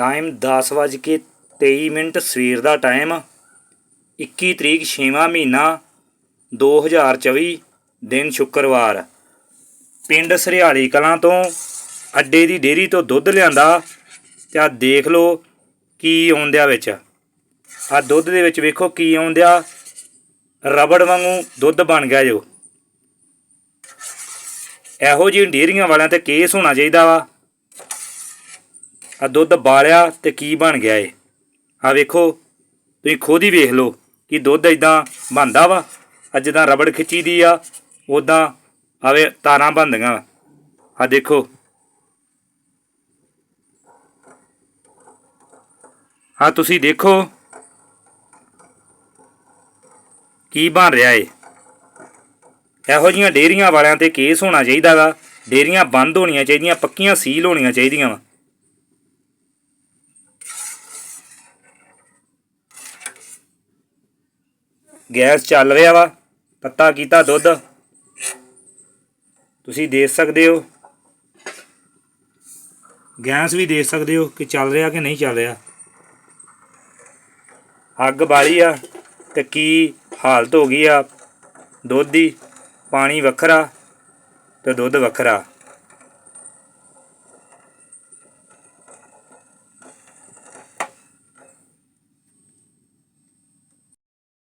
Time 10:23 minute ਸਵੇਰ ਦਾ time 21 ਤਰੀਕ 6ਵਾਂ ਮਹੀਨਾ 2024 ਦਿਨ ਸ਼ੁੱਕਰਵਾਰ। ਪਿੰਡ ਸਰਿਆਲੀ ਕਲਾਂ ਤੋਂ ਅੱਡੇ ਦੀ ਡੇਰੀ ਤੋਂ ਦੁੱਧ ਲਿਆਂਦਾ ਤੇ ਆ ਦੇਖ ਲਓ ਕੀ ਆਉਂਦਿਆ ਵਿੱਚ। ਆ ਦੁੱਧ ਦੇ ਵਿੱਚ ਵੇਖੋ ਕੀ ਆਉਂਦਿਆ, ਰਬੜ ਵਾਂਗੂ ਦੁੱਧ ਬਣ ਗਿਆ ਜੋ। ਇਹੋ ਜਿਹੀ ਡੇਰੀਆਂ ਵਾਲਿਆਂ ਤੇ ਕੇਸ ਹੋਣਾ ਚਾਹੀਦਾ ਵਾ। ਆ ਦੁੱਧ ਬਾਲਿਆ ਤੇ ਕੀ ਬਣ ਗਿਆ ਏ? ਆ ਵੇਖੋ, ਤੁਸੀਂ ਖੁਦ ਹੀ ਵੇਖ ਲਓ ਕਿ ਦੁੱਧ ਇਦਾਂ ਬਣਦਾ ਵਾ, ਅੱਜ ਜਿੱਦਾਂ ਰਬੜ ਖਿੱਚੀ ਦੀ ਆ ਉਦਾਂ ਆਵੇ ਤਾਰਾਂ ਬਣਦੀਆਂ ਆ ਦੇਖੋ। ਆ ਤੁਸੀਂ ਦੇਖੋ ਕੀ ਬਣ ਰਿਹਾ ਏ। ਇਹੋ ਜੀਆਂ ਡੇਰੀਆਂ ਵਾਲਿਆਂ ਤੇ ਕੇਸ ਹੋਣਾ ਚਾਹੀਦਾ ਵਾ, ਡੇਰੀਆਂ ਬੰਦ ਹੋਣੀਆਂ ਚਾਹੀਦੀਆਂ, ਪੱਕੀਆਂ ਸੀਲ ਹੋਣੀਆਂ ਚਾਹੀਦੀਆਂ ਵਾ। ਗੈਸ ਚੱਲ ਰਿਹਾ ਵਾ ਤੱਤਾ ਕੀਤਾ ਦੁੱਧ। ਤੁਸੀਂ ਦੇਖ ਸਕਦੇ ਹੋ। ਗੈਸ ਵੀ ਦੇਖ ਸਕਦੇ ਹੋ ਕਿ ਚੱਲ ਰਿਹਾ ਕਿ ਨਹੀਂ ਚੱਲ ਰਿਹਾ। ਅੱਗ ਬਾਲੀ ਆ ਤੇ ਕੀ ਹਾਲਤ ਹੋ ਗਈ ਆ। ਦੁੱਧ ਦੀ ਪਾਣੀ ਵੱਖਰਾ ਤੇ ਦੁੱਧ ਵੱਖਰਾ।